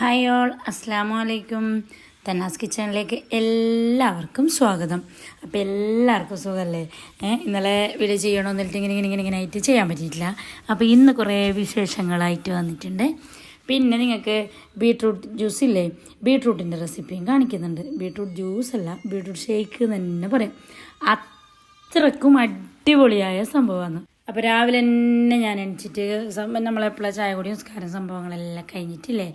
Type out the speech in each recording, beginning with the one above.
Hi all അസ്സാം വലൈക്കും തന്നാസ് കിച്ചണിലേക്ക് എല്ലാവർക്കും സ്വാഗതം. അപ്പോൾ എല്ലാവർക്കും സുഖമല്ലേ ഇന്നലെ വീഡിയോ ചെയ്യണമെന്നിട്ട് ഇങ്ങനെ ഇങ്ങനെ ഇങ്ങനെ ഇങ്ങനെ ആയിട്ട് ചെയ്യാൻ പറ്റിയിട്ടില്ല. അപ്പോൾ ഇന്ന് കുറേ വിശേഷങ്ങളായിട്ട് വന്നിട്ടുണ്ട്. പിന്നെ നിങ്ങൾക്ക് ബീട്രൂട്ട് ജ്യൂസ് ഇല്ലേ? ബീട്രൂട്ടിന്റെ റെസിപ്പിയും കാണിക്കുന്നുണ്ട്. ബീട്രൂട്ട് ജ്യൂസ് അല്ല ബീട്രൂട്ട് ഷേക്ക് തന്നെ പറയും. അത്രക്കും അടിപൊളിയായ സംഭവമാണ്. അപ്പോൾ രാവിലെ തന്നെ ഞാൻ എണിച്ചിട്ട് നമ്മളെപ്പോഴും ചായ കൂടി നിസ്കാരം സംഭവങ്ങളെല്ലാം കഴിഞ്ഞിട്ടില്ലേ.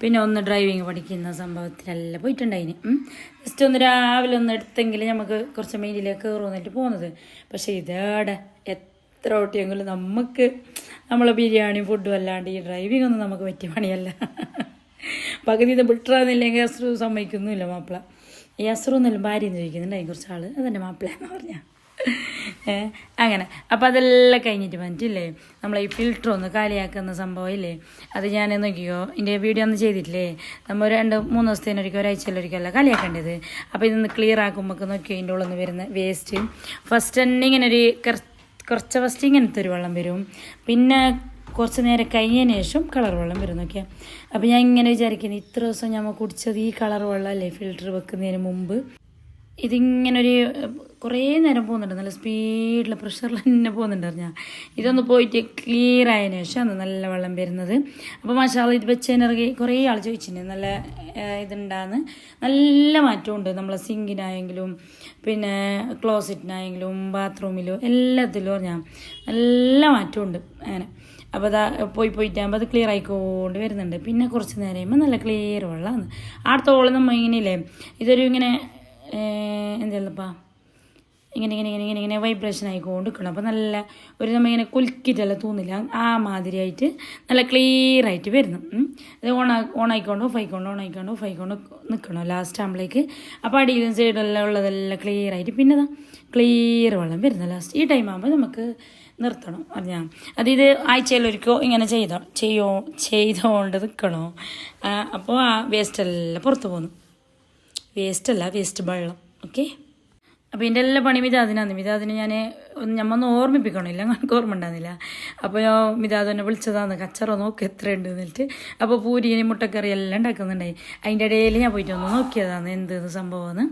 പിന്നെ ഒന്ന് ഡ്രൈവിങ് പഠിക്കുന്ന സംഭവത്തിലെല്ലാം പോയിട്ടുണ്ടായിന്. ജസ്റ്റ് ഒന്ന് രാവിലെ ഒന്ന് എടുത്തെങ്കിൽ നമുക്ക് കുറച്ച് മെയിനിലേക്ക് കയറുന്നിട്ട് പോകുന്നത് പക്ഷേ ഇതേടെ എത്ര ഓട്ടിയെങ്കിലും നമുക്ക് നമ്മളെ ബിരിയാണി ഫുഡും അല്ലാണ്ട് ഈ ഡ്രൈവിംഗ് ഒന്നും നമുക്ക് പറ്റിയ പണിയല്ല. പകുതി ഇത് വിട്ടറാന്നില്ലെങ്കിൽ അസ്രു സമ്മതിക്കുന്നുമില്ല മാപ്പിള. ഈ അസ്രു എന്നെല്ലാം ഭാര്യ എന്ന് ചോദിക്കുന്നുണ്ടായി കുറച്ച് ആൾ അതെന്റെ മാപ്പിള എന്ന് പറഞ്ഞാൽ അങ്ങനെ. അപ്പം അതെല്ലാം കഴിഞ്ഞിട്ട് വന്നിട്ടില്ലേ? നമ്മൾ ഈ ഫിൽറ്റർ ഒന്ന് കാലിയാക്കുന്ന സംഭവം ഇല്ലേ അത് ഞാൻ നോക്കിയോ എന്റെ വീഡിയോ ഒന്നും ചെയ്തിട്ടില്ലേ? നമ്മൾ രണ്ട് മൂന്ന് ദിവസത്തേനൊരിക്കൽ ഒരാഴ്ചയിലൊരിക്കലല്ല കാലിയാക്കേണ്ടത്. അപ്പോൾ ഇതൊന്ന് ക്ലിയർ ആക്കുമ്പോൾ നോക്കിയോ ഇതിന്റെ ഉള്ളിൽ നിന്ന് വരുന്ന വേസ്റ്റ് ഫസ്റ്റ് തന്നെ ഇങ്ങനെ ഒരു കുറച്ച് ഫസ്റ്റ് ഇങ്ങനത്തെ ഒരു വെള്ളം വരും. പിന്നെ കുറച്ച് നേരം കഴിഞ്ഞതിന് ശേഷം കളർ വെള്ളം വരും നോക്കിയാൽ അപ്പോൾ ഞാൻ ഇങ്ങനെ വിചാരിക്കുന്നത് ഇത്ര ദിവസം ഞമ്മ കുടിച്ചത് ഈ കളർ വെള്ളം അല്ലേ ഫിൽറ്റർ വെക്കുന്നതിന് മുമ്പ്? ഇതിങ്ങനെ ഒരു കുറേ നേരം പോകുന്നുണ്ട്. നല്ല സ്പീഡിൽ പ്രഷറിൽ തന്നെ പോകുന്നുണ്ടായിരുന്നു ഞാൻ. ഇതൊന്ന് പോയിട്ട് ക്ലിയർ ആയതിനു ശേഷമാണ് നല്ല വെള്ളം വരുന്നത്. അപ്പോൾ മസാല ഇത് വെച്ചതിനിറങ്ങി കുറേ ആൾ ചോദിച്ചിട്ടുണ്ട് നല്ല ഇതുണ്ടാന്ന്. നല്ല മാറ്റമുണ്ട്. നമ്മളെ സിങ്കിനായെങ്കിലും പിന്നെ ക്ലോസറ്റിനായെങ്കിലും ബാത്റൂമിലും എല്ലാത്തിലും പറഞ്ഞാൽ നല്ല മാറ്റമുണ്ട് അങ്ങനെ. അപ്പോൾ അതാ പോയി പോയിട്ടാകുമ്പോൾ അത് ക്ലിയർ ആയിക്കൊണ്ട് വരുന്നുണ്ട്. പിന്നെ കുറച്ച് നേരം കഴിയുമ്പോൾ നല്ല ക്ലിയർ വെള്ളമാണ് അടുത്തോളം നമ്മൾ ഇങ്ങനെയില്ലേ? ഇതൊരു ഇങ്ങനെ എന്താ ഇങ്ങനെ ഇങ്ങനെ ഇങ്ങനെ ഇങ്ങനെ വൈബ്രേഷൻ ആയിക്കൊണ്ട് നിൽക്കണം അപ്പോൾ നല്ല ഒരു നമ്മൾ ഇങ്ങനെ കുലുക്കിയിട്ടല്ല തോന്നില്ല. ആ മാതിരിയായിട്ട് നല്ല ക്ലിയറായിട്ട് വരുന്നു. അത് ഓൺ ആയിക്കൊണ്ട് ഓഫ് ആയിക്കൊണ്ട് ഓൺ ആയിക്കൊണ്ട് ഓഫ് ആയിക്കൊണ്ട് നിൽക്കണം ലാസ്റ്റ് ആകുമ്പോഴേക്ക് അപ്പോൾ അടിയിലും സൈഡിലെല്ലാം ഉള്ളതെല്ലാം ക്ലിയർ ആയിട്ട് പിന്നെ അതാ ക്ലിയർ വെള്ളം വരുന്നു ലാസ്റ്റ് ഈ ടൈം ആകുമ്പോൾ നമുക്ക് നിർത്തണം. അത് ഇത് ആഴ്ചയിലൊരിക്കോ ഇങ്ങനെ ചെയ്തോ ചെയ്യോ ചെയ്തോണ്ട് നിൽക്കണോ അപ്പോൾ ആ വേസ്റ്റ് എല്ലാം പുറത്ത് പോകുന്നു വേസ്റ്റ് അല്ല വേസ്റ്റ് വെള്ളം. ഓക്കെ അപ്പോൾ ഇതിന്റെ എല്ലാ പണി മിതാദിനാന്ന്. മിതാദിനെ ഞാൻ ഞമ്മ ഒന്ന് ഓർമ്മിപ്പിക്കണം. ഇല്ല എനിക്ക് ഓർമ്മ ഉണ്ടാകുന്നില്ല അപ്പോൾ മിതാദിനെ വിളിച്ചതാന്ന്. കച്ചറ നോക്കി എത്ര ഉണ്ട് എന്നിട്ട്. അപ്പോൾ പൂരിയും മുട്ടക്കറി എല്ലാം ഉണ്ടാക്കുന്നുണ്ടായി അതിന്റെ ഇടയിൽ ഞാൻ പോയിട്ട് ഒന്ന് നോക്കിയതാണ് എന്ത് സംഭവമെന്ന്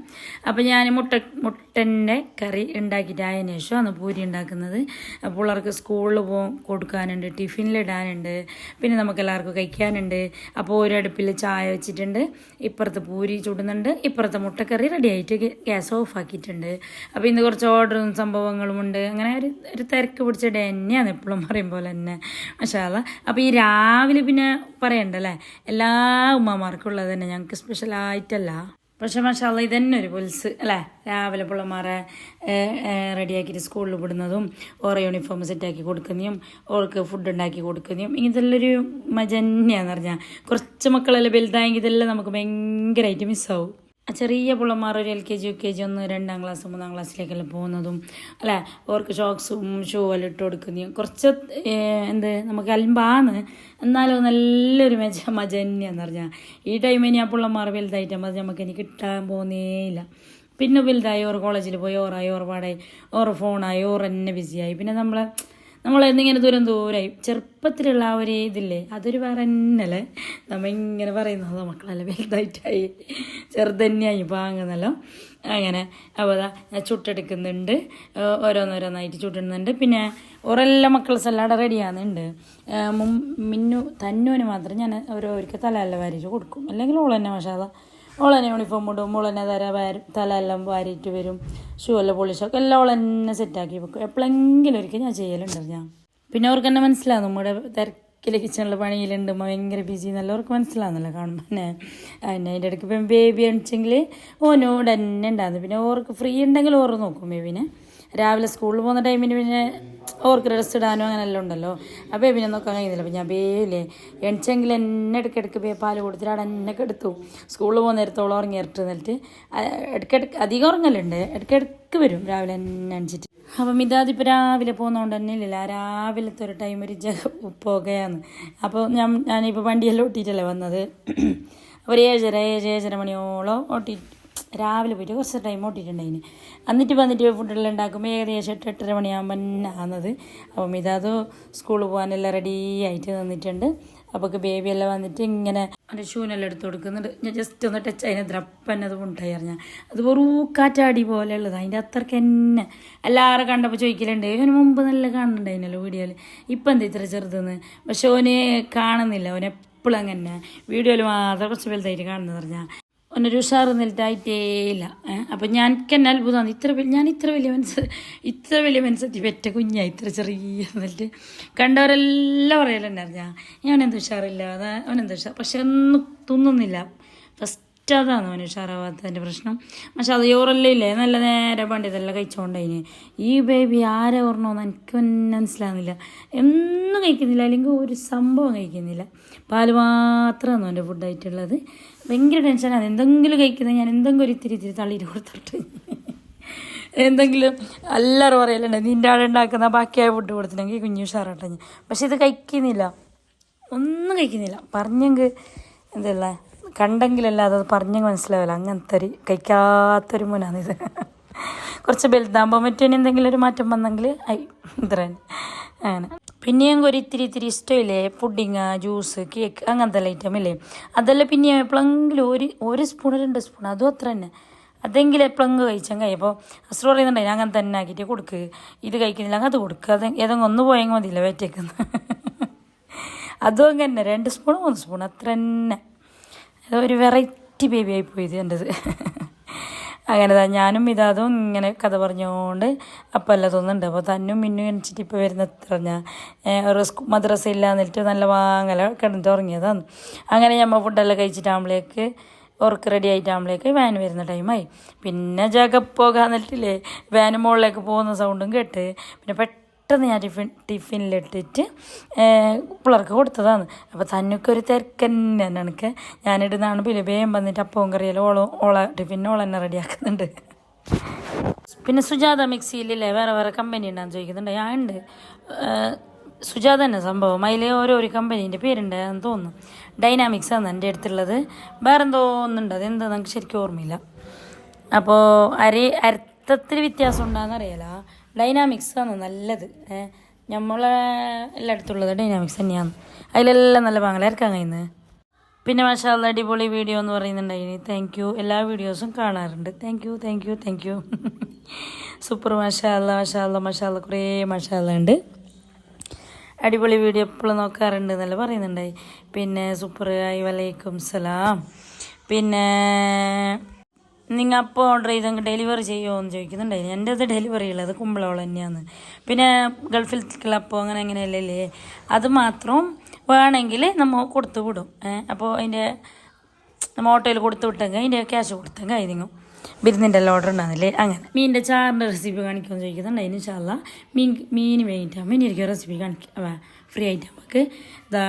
അപ്പോൾ ഞാൻ മുട്ട മുട്ടന്റെ കറി ഉണ്ടാക്കിയിട്ട് ആയതിനു ശേഷമാണ് പൂരി ഉണ്ടാക്കുന്നത് അപ്പോൾ പിള്ളേർക്ക് സ്കൂളിൽ പോകും കൊടുക്കാനുണ്ട് ടിഫിനിലിടാനുണ്ട് പിന്നെ നമുക്ക് എല്ലാവർക്കും കഴിക്കാനുണ്ട്. അപ്പോൾ ഒരു അടുപ്പിൽ ചായ വെച്ചിട്ടുണ്ട്. ഇപ്പുറത്ത് പൂരി ചുടുന്നുണ്ട്. ഇപ്പുറത്തെ മുട്ടക്കറി റെഡിയായിട്ട് ഗ്യാസ് ഓഫ് ആക്കിയിട്ടുണ്ട്. അപ്പോൾ ഇന്ന് കുറച്ച് ഓർഡറും സംഭവങ്ങളും ഉണ്ട്. അങ്ങനെ ഒരു ഒരു തിരക്ക് പിടിച്ച ഡേ തന്നെയാണ് എപ്പോഴും പറയും പോലെ തന്നെ. മഷാല അപ്പോൾ ഈ രാവിലെ പിന്നെ പറയണ്ടല്ലേ? എല്ലാ ഉമ്മമാർക്കും ഉള്ളത് തന്നെ. ഞങ്ങൾക്ക് സ്പെഷ്യലായിട്ടല്ല പക്ഷെ മഷാല്ല തന്നെ ഒരു പുൽസ് അല്ലേ? രാവിലെ പിള്ളമാരെ റെഡിയാക്കിയിട്ട് സ്കൂളിൽ വിടുന്നതും ഓറെ യൂണിഫോം സെറ്റാക്കി കൊടുക്കുന്നതും ഓർക്ക് ഫുഡ് ഉണ്ടാക്കി കൊടുക്കുന്നതും ഇങ്ങനത്തെ മജന്യാന്ന് പറഞ്ഞാൽ കുറച്ച് മക്കളെല്ലാം വലുതായെങ്കിൽ ഇതെല്ലാം നമുക്ക് ഭയങ്കരമായിട്ട് മിസ്സാവും ചെറിയ പിള്ളമാർ ഒരു L K G U K G ഒന്ന് രണ്ടാം ക്ലാസ് മൂന്നാം ക്ലാസ്സിലേക്കെല്ലാം പോകുന്നതും അല്ലേ? അവർക്ക് ഷോക്സും ഷൂ എല്ലാം ഇട്ട് കൊടുക്കുന്നതും. കുറച്ച് എന്ത് നമുക്ക് അൽമ്പാന്ന് എന്നാലും നല്ലൊരു മെച്ച തന്നെയാന്ന് പറഞ്ഞാൽ ഈ ടൈമിൽ ഞാൻ പിള്ളമാർ വലുതായിട്ടാകുമ്പോൾ അത് നമുക്ക് ഇനി കിട്ടാൻ പോകുന്നേയില്ല പിന്നെ വലുതായി ഓർ കോളേജിൽ പോയി ഓറായി ഓർ പാടായി ഓർ ഫോണായി ഓർ തന്നെ ബിസിയായി പിന്നെ നമ്മളെ നമ്മൾ എന്നിങ്ങനെ ദൂരം ദൂരമായി ചെറുപ്പത്തിലുള്ള ആ ഒരു ഇതില്ലേ? അതൊരു വേറെ തന്നെയല്ലേ? നമ്മ ഇങ്ങനെ പറയുന്നത് മക്കളല്ല വലുതായിട്ടായി. ചെറുതന്നെയായി പാങ്ങുന്നല്ലോ. അങ്ങനെ. അപ്പോൾ ഞാൻ ചുട്ടെടുക്കുന്നുണ്ട്. ഓരോന്നോരോന്നായിട്ട് ചുട്ടിടുന്നുണ്ട് പിന്നെ ഓരെല്ലാം മക്കൾ അവിടെ റെഡിയാകുന്നുണ്ട്. മിന്നു തന്നൂന് മാത്രം ഞാൻ ഓരോരിക്കൽ തലയല്ല വരച്ച് കൊടുക്കും. അല്ലെങ്കിൽ ഓൾ തന്നെ മഷാദ ഓൾ തന്നെ യൂണിഫോം ഇടും ഓൾ തര വാരി തല എല്ലാം വാരിയിട്ട് വരും. ഷൂ എല്ലാം പൊളിച്ചൊക്കെ എല്ലാം ഓൾ തന്നെ സെറ്റാക്കി വെക്കും. എപ്പോഴെങ്കിലും ഒരിക്കൽ ഞാൻ ചെയ്യലുണ്ട് ഞാൻ. പിന്നെ അവർക്ക് തന്നെ മനസ്സിലാവും. നമ്മുടെ തിരക്കിൽ കിച്ചണിൽ പണിയിലുണ്ട് ഭയങ്കര ബിസി എന്നുള്ളവർക്ക് മനസ്സിലാവുന്നല്ലോ കാണുമ്പോൾ തന്നെ അതിന്റെ അതിന്റെ ഇടയ്ക്ക് ഇപ്പം ബേബി അണിച്ചെങ്കിൽ ഓനോട് തന്നെ ഉണ്ടാകുന്നു പിന്നെ ഓർക്ക് ഫ്രീ ഉണ്ടെങ്കിൽ ഓർ നോക്കും ബേബിനെ രാവിലെ സ്കൂളിൽ പോകുന്ന ടൈമിന് പിന്നെ ഓർക്ക് ഡ്രസ്സ് ഇടാനോ അങ്ങനെല്ലാം ഉണ്ടല്ലോ. ആ പിന്നെ നോക്കാൻ കഴിയുന്നില്ല അപ്പം ഞാൻ ബേയില്ലേ എണിച്ചെങ്കിൽ എന്നെ ഇടയ്ക്കിടയ്ക്ക് ബേ പാൽ കൊടുത്തിട്ട് അവിടെ എന്നെ എടുത്തു. സ്കൂളിൽ പോകുന്ന നേരത്തോളം ഉറങ്ങി ഇരട്ട് എന്നിട്ട് ഇടയ്ക്കിടയ്ക്ക് അധികം ഉറങ്ങലുണ്ട്. ഇടയ്ക്കിടയ്ക്ക് വരും രാവിലെ എന്നെ അണിച്ചിട്ട് അപ്പം ഇതാതിപ്പോൾ രാവിലെ പോകുന്നതുകൊണ്ട് തന്നെ ഇല്ലല്ല രാവിലത്തെ ഒരു ടൈം ഒരു ജഗ പോകുകയാണ് അപ്പോൾ ഞാൻ ഞാനിപ്പോൾ വണ്ടിയെല്ലാം ഓട്ടിയിട്ടല്ലേ വന്നത്. ഒരു ഏഴര ഏഴ് ഏഴര മണിയോളം ഓട്ടി രാവിലെ പോയിട്ട് കുറച്ച് ടൈം ഓട്ടിയിട്ടുണ്ടായിന് എന്നിട്ട് വന്നിട്ട് ഫുഡെല്ലാം ഉണ്ടാക്കുമ്പോൾ ഏകദേശം എട്ട് എട്ടര മണിയാകുമ്പോൾ ആകുന്നത് അപ്പം ഇതാത് സ്കൂളിൽ പോകാനെല്ലാം റെഡി ആയിട്ട് നിന്നിട്ടുണ്ട്. അപ്പോൾ ബേബിയെല്ലാം വന്നിട്ട് ഇങ്ങനെ എന്റെ ഷൂനെല്ലാം എടുത്ത് കൊടുക്കുന്നുണ്ട്. ഞാൻ ജസ്റ്റ് ഒന്ന് ടച്ച് അതിനെ ദ്രപ്പന്നത് കൊണ്ടായി അറിഞ്ഞാൽ അത് വെറുക്കാറ്റാടി പോലെ ഉള്ളത്. അതിന്റെ അത്രയ്ക്ക് തന്നെ. എല്ലാവരും കണ്ടപ്പോൾ ചോദിക്കലുണ്ട് അവന് മുമ്പ് നല്ല കാണുന്നുണ്ടായിരുന്നല്ലോ വീഡിയോയിൽ ഇപ്പം എന്താ ഇത്ര ചെറുതെന്ന്? പക്ഷെ ഓന് കാണുന്നില്ല. ഓനെപ്പോഴും അങ്ങനെ. വീഡിയോയിൽ മാത്രം കുറച്ച് വലുതായിട്ട് കാണുന്നത് പറഞ്ഞാൽ ഒന്നൊരു ഉഷാറ് നിലത്തായിട്ടേയില്ല അപ്പം ഞാൻ എന്നെ അത്ഭുതമാണ്. ഇത്ര വലിയ ഞാൻ ഇത്ര വലിയ മനസ്സ് ഇത്ര വലിയ മനസ്സെത്തി പെറ്റ കുഞ്ഞാ ഇത്ര ചെറിയ എന്നിട്ട് കണ്ടവരെല്ലാം പറയലെന്നെ ഞാൻ ഞാനെന്ത് ഉഷാറില്ല അതാ അവനെന്ത് ഉഷാർ പക്ഷെ ഒന്നും തിന്നുന്നില്ല. ഫസ്റ്റ് അതാണ് അവന് ഉഷാറാവാത്തതിന്റെ പ്രശ്നം. പക്ഷെ അത് യോറല്ലേ ഇല്ലേ? നല്ല നേരെ പണ്ടിതെല്ലാം കഴിച്ചുകൊണ്ടതിന് ഈ ബേബി ആരെ ഓർണമെന്ന് എനിക്ക് മനസ്സിലാകുന്നില്ല എന്നും കഴിക്കുന്നില്ല അല്ലെങ്കിൽ ഒരു സംഭവം കഴിക്കുന്നില്ല. പാൽ മാത്രമാണ് അവന്റെ ഫുഡായിട്ടുള്ളത് ഭയങ്കര ടെൻഷനാണ് എന്തെങ്കിലും കഴിക്കുന്നത് ഞാൻ എന്തെങ്കിലും ഒരു ഇത്തിരി ഇത്തിരി തള്ളിയിട്ട് കൊടുത്തിട്ട് എന്തെങ്കിലും എല്ലാവരും പറയലുണ്ട്. നിന്റെ ആളുണ്ടാക്കുന്ന ബാക്കിയായ ഫുഡ് കൊടുത്തിട്ടുണ്ടെങ്കിൽ കുഞ്ഞു ഉഷാറാട്ടെ പക്ഷെ ഇത് കഴിക്കുന്നില്ല. ഒന്നും കഴിക്കുന്നില്ല. പറഞ്ഞെങ്കിൽ എന്തല്ല കണ്ടെങ്കിലല്ലാതെ അത് പറഞ്ഞെങ്കിൽ മനസ്സിലാവില്ല. അങ്ങനത്തെ ഒരു കഴിക്കാത്തൊരു മുനാണിത് കുറച്ച് വലുതാകുമ്പോൾ മറ്റേ എന്തെങ്കിലും ഒരു മാറ്റം വന്നെങ്കിൽ ആയി ഇത്ര തന്നെ. അങ്ങനെ പിന്നെയും ഒരു ഇത്തിരി ഇത്തിരി ഇഷ്ടമില്ലേ? പുഡിങ് ജ്യൂസ് കേക്ക് അങ്ങനത്തെ ഐറ്റം ഇല്ലേ? അതെല്ലാം പിന്നെ എപ്പോഴെങ്കിലും ഒരു ഒരു സ്പൂൺ രണ്ട് സ്പൂൺ അതും അത്ര തന്നെ. അതെങ്കിലും എപ്പോഴെങ്കിലും കഴിച്ചാൽ കഴിയും അപ്പോൾ അസ്ര പറയുന്നുണ്ടായി അങ്ങനെ തന്നെ ആക്കിയിട്ട് കൊടുക്ക്. ഇത് കഴിക്കുന്നില്ല അങ്ങനെ അത് കൊടുക്കുക അത് ഏതെങ്കിലും ഒന്ന് പോയെങ്കിൽ മതിയില്ല വേറ്റേക്കുന്ന അതും അങ്ങനെ രണ്ട് സ്പൂൺ മൂന്ന് സ്പൂൺ അത്ര തന്നെ. അതൊരു വെറൈറ്റി ബേബി ആയി പോയത് എന്റെത് അങ്ങനെ താ ഞാനും ഇതാതും ഇങ്ങനെ കഥ പറഞ്ഞുകൊണ്ട് അപ്പം എല്ലാം തോന്നുന്നുണ്ട്. അപ്പോൾ തന്നും മിന്നും എണിച്ചിട്ട് ഇപ്പോൾ വരുന്ന എത്ര ഞാൻ ഒരു സ്കൂ മദ്രസ ഇല്ലാന്നിട്ട് നല്ല വാങ്ങല കിടന്നിട്ട് ഉറങ്ങിയതാണ് അങ്ങനെ ഞമ്മ ഫുഡെല്ലാം കഴിച്ചിട്ടാകുമ്പോഴേക്ക് ഉറക്ക് റെഡി ആയിട്ടാകുമ്പോഴേക്ക് വാൻ വരുന്ന ടൈമായി പിന്നെ ജഗപ്പോകാന്നിട്ടില്ലേ വാൻ മുകളിലേക്ക് പോകുന്ന സൗണ്ടും കേട്ട്. പിന്നെ പെട്ടെന്ന് ഞാൻ ടിഫിൻ ടിഫിനിലിട്ടിട്ട് പിള്ളേർക്ക് കൊടുത്തതാണ്. അപ്പോൾ തന്നൊക്കെ ഒരു തിരക്കന്നെ എനിക്ക്. ഞാനിടുന്നതാണ് പിന്നെ വന്നിട്ട് അപ്പവും കറിയെല്ലാം ഓള ഓള ടിഫിൻ ഓള തന്നെ റെഡിയാക്കുന്നുണ്ട്. പിന്നെ സുജാത മിക്സിയിലില്ലേ വേറെ വേറെ കമ്പനി ഉണ്ടാന്ന് ചോദിക്കുന്നുണ്ട്. ഞാൻ ഉണ്ട്. സുജാത തന്നെ സംഭവം. അതിൽ ഒരു കമ്പനീന്റെ പേരുണ്ട് എന്ന് തോന്നുന്നു. ഡൈനാമിക്സ് ആണ് എന്റെ അടുത്തുള്ളത്. വേറെ എന്തോ ഒന്നുണ്ട്. അതെന്താ നമുക്ക് ശരിക്കും ഓർമ്മയില്ല. അപ്പോൾ അരി അരത്തത്തിൽ വ്യത്യാസം ഉണ്ടാകുന്ന അറിയാല ഡൈനാമിക്സ് ആണ് നല്ലത്. നമ്മളെ എല്ലായിടത്തുള്ളത് ഡൈനാമിക്സ് തന്നെയാണ്. അതിലെല്ലാം നല്ല പാങ്ങലായിരിക്കാൻ കഴിയുന്നത്. പിന്നെ മാഷാല്ല അടിപൊളി വീഡിയോ എന്ന് പറയുന്നുണ്ടായിന്. താങ്ക് യു എല്ലാ വീഡിയോസും കാണാറുണ്ട്. Thank you thank you thank you super മാഷാല്ല മാഷാല്ല മാഷാല്ല കുറേ മാഷാല്ല ഉണ്ട്. അടിപൊളി വീഡിയോ എപ്പോഴും നോക്കാറുണ്ട് എന്നല്ല പറയുന്നുണ്ടായി. പിന്നെ സൂപ്പർ ആയി വലൈക്കും സലാം. പിന്നെ നിങ്ങൾ അപ്പോൾ ഓർഡർ ചെയ്ത് ഡെലിവറി ചെയ്യുമോ എന്ന് എന്റെ അത് ഡെലിവറി ഉള്ളത് കുമ്പളോളം തന്നെയാണ് പിന്നെ ഗൾഫിൽ അപ്പോൾ അങ്ങനെ അങ്ങനെയല്ലേ അത് മാത്രം വേണമെങ്കിൽ നമ്മൾ കൊടുത്തു വിടും. അപ്പോൾ അതിന്റെ നമ്മൾ ഓട്ടോയിൽ കൊടുത്തു വിട്ടെങ്കിൽ അതിന്റെ ക്യാഷ് കൊടുത്തെങ്കിൽ ആയിരുന്നു ബിരുന്നിന്റെ എല്ലാം ഓർഡർ ഉണ്ടാകുന്നില്ലേ അങ്ങനെ. മീനിന്റെ ചാറിന്റെ റെസിപ്പി കാണിക്കുമെന്ന് ചോദിക്കുന്നുണ്ട് അതിന് ചാല മീൻ മീൻ വേണ്ടിയിട്ടാകുമ്പോൾ ഇനി എനിക്ക് റെസിപ്പി കാണിക്കാം ഫ്രീ ആയിട്ട് നമുക്ക് ഇതാ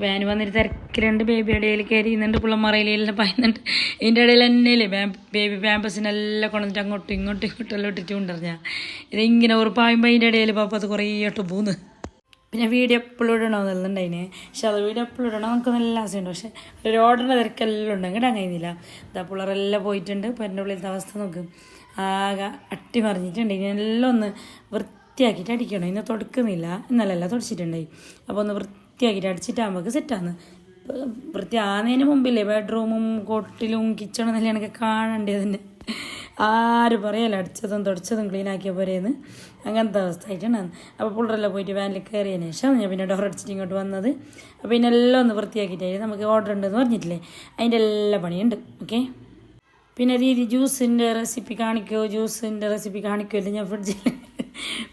വാന് വന്നിട്ട് തിരക്കിലുണ്ട്. ബേബിയുടെ ഇടയിൽ കയറിയുന്നുണ്ട് പിള്ളമാറയിലെല്ലാം പറയുന്നുണ്ട് ഇതിന്റെ ഇടയിൽ തന്നെയല്ലേ ബേബി പാമ്പസിനെല്ലാം കൊണ്ടിട്ട് അങ്ങോട്ടും ഇങ്ങോട്ടും ഇങ്ങോട്ടും എല്ലാം ഇട്ടിട്ട് കൊണ്ടുവരിഞ്ഞാൽ ഇതിങ്ങനെ ഒരു പായുമ്പോൾ അതിന്റെ ഇടയിൽ പാപ്പ അത് കുറേ ഇട്ട് പോന്ന്. പിന്നെ വീഡിയോ എപ്പോഴും അതിന് പക്ഷെ അത് വീഡിയോ എപ്പോഴും ഇടണം നമുക്ക് നല്ല ആശയമുണ്ട്. പക്ഷെ ഒരു ഓർഡറിന്റെ തിരക്കെല്ലാം ഉണ്ട്. അങ്ങനെ അങ്ങനെയില്ല ഇതാ പിള്ളേരെല്ലാം പോയിട്ടുണ്ട്. ഇപ്പോൾ എന്റെ ഉള്ളിലത്തെ അവസ്ഥ നോക്ക്. ആകെ അട്ടി മറിഞ്ഞിട്ടുണ്ട് എല്ലാം ഒന്ന് വൃത്തിയാക്കിയിട്ട് അടിക്കണം. ഇന്ന് തുടക്കുന്നില്ല. ഇന്നലെല്ലാം തുടച്ചിട്ടുണ്ടായി. അപ്പോൾ ഒന്ന് വൃത്തിയാക്കിയിട്ട് അടിച്ചിട്ടാകുമ്പോൾ സെറ്റാണ് വൃത്തി ആകുന്നതിന് മുമ്പില്ലേ ബെഡ്റൂമും കോട്ടിലും കിച്ചണും എന്നല്ലേ എനിക്ക് കാണേണ്ടതിന്റെ ആര് പറയല്ല അടിച്ചതും തുടച്ചതും ക്ലീൻ ആക്കിയ പോരേന്ന്. അങ്ങനത്തെ അവസ്ഥ ആയിട്ടാണ് അപ്പോൾ പുള്ളറെല്ലാം പോയിട്ട് വാനിൽ കയറിയതിന് ശേഷം ഞാൻ പിന്നെ ഡോർ അടിച്ചിട്ട് ഇങ്ങോട്ട് വന്നത്. അപ്പോൾ പിന്നെ എല്ലാം ഒന്ന് വൃത്തിയാക്കിയിട്ട് നമുക്ക് ഓർഡർ ഉണ്ടെന്ന് പറഞ്ഞിട്ടില്ലേ? അതിന്റെ എല്ലാ പണിയുണ്ട്. ഓക്കെ പിന്നെ രീതി ജ്യൂസിന്റെ റെസിപ്പി കാണിക്കുമോ ജ്യൂസിന്റെ റെസിപ്പി കാണിക്കുമല്ലോ ഞാൻ ഫ്രിഡ്ജിൽ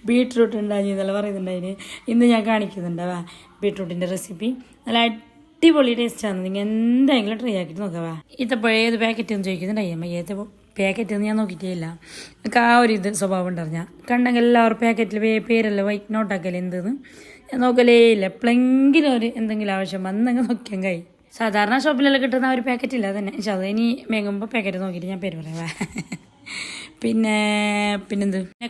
ബീട്രൂട്ട് ഉണ്ടായി എന്നല്ല പറയുന്നുണ്ടായിന്? ഇന്ന് ഞാൻ കാണിക്കുന്നുണ്ടാവാ ബീട്രൂട്ടിന്റെ റെസിപ്പി നല്ല അടിപൊളി ടേസ്റ്റാണ് നിങ്ങൾ എന്തെങ്കിലും ട്രൈ ആക്കിയിട്ട് നോക്കാവാ ഇതപ്പോൾ ഏത് പാക്കറ്റ് എന്ന് ചോദിക്കുന്നുണ്ടായി അമ്മ? ഏത് പാക്കറ്റ് എന്ന് ഞാൻ നോക്കിയിട്ടേ ഇല്ല എനിക്ക് ആ ഒരു ഇത് സ്വഭാവം ഉണ്ടറിഞ്ഞാൽ കണ്ടെങ്കിൽ എല്ലാവരും പാക്കറ്റിൽ പേരല്ലോ വൈറ്റ് നോട്ടാക്കൽ എന്തെന്ന്? ഞാൻ നോക്കലേ ഇല്ല എപ്പോഴെങ്കിലും ഒരു എന്തെങ്കിലും ആവശ്യം വന്നെങ്കിൽ നോക്കിയാൽ കൈ സാധാരണ ഷോപ്പിലെല്ലാം കിട്ടുന്ന ഒരു പാക്കറ്റ് ഇല്ല തന്നെ പക്ഷെ അത് ഇനി മേങ്ങുമ്പോൾ പാക്കറ്റ് നോക്കിയിട്ട് ഞാൻ പേര് പറയാം പിന്നെ പിന്നെന്ത്? പിന്നെ